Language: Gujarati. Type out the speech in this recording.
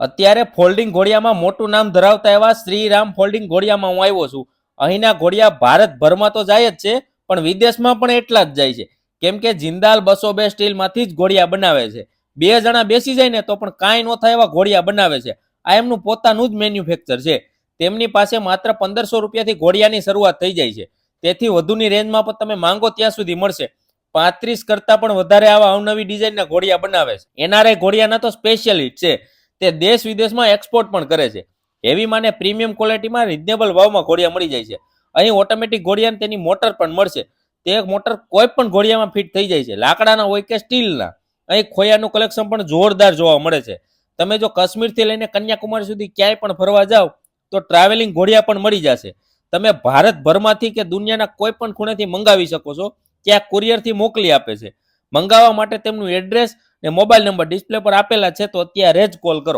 અત્યારે ફોલ્ડિંગ ઘોડિયામાં મોટું નામ ધરાવતા એવા શ્રીરામ ફોલ્ડિંગ ઘોડિયામાં હું આવ્યો છું. અહીંના ઘોડિયા ભારતભરમાં તો જાય જ છે, પણ વિદેશમાં પણ એટલા જ જાય છે. કેમ કે જિંદાલ બસો બે સ્ટીલમાંથી જ ઘોડિયા બનાવે છે. બે જણા બેસી જાય ને તો પણ કાંઈ ન થાય એવા ઘોડિયા બનાવે છે. આ એમનું પોતાનું જ મેન્યુફેક્ચર છે. તેમની પાસે માત્ર પંદરસો રૂપિયાથી ઘોડિયાની શરૂઆત થઈ જાય છે. તેથી વધુની રેન્જમાં પણ તમે માંગો ત્યાં સુધી મળશે. પાંત્રીસ કરતાં પણ વધારે આવા અવનવી ડિઝાઇનના ઘોડિયા બનાવે છે. એનઆરઆઈ ઘોડિયાના તો સ્પેશિયલ હિટ છે. તે દેશ વિદેશમાં એક્સપોર્ટ પણ કરે છે. હેવી માને પ્રીમિયમ ક્વોલિટીમાં રિઝનેબલ ભાવમાં ઘોડિયા મળી જાય છે. અહીં ઓટોમેટિક ઘોડિયાને તેની મોટર પણ મળશે. તે મોટર કોઈ પણ ઘોડિયામાં ફિટ થઈ જાય છે. લાકડાના હોય કે સ્ટીલના, અહીં ખોયાનું કલેક્શન પણ જોરદાર જોવા મળે છે. તમે જો કાશ્મીરથી લઈને કન્યાકુમારી સુધી ક્યાંય પણ ફરવા જાઓ, તો ટ્રાવેલિંગ ઘોડિયા પણ મળી જશે. તમે ભારતભરમાંથી કે દુનિયાના કોઈ પણ ખૂણેથી મંગાવી શકો છો ત્યાં કુરિયરથી મોકલી આપે છે. મંગાવવા માટે તેમનું એડ્રેસ ને મોબાઈલ નંબર ડિસ્પ્લે પર આપેલા છે તો અત્યારે જ કોલ કરો.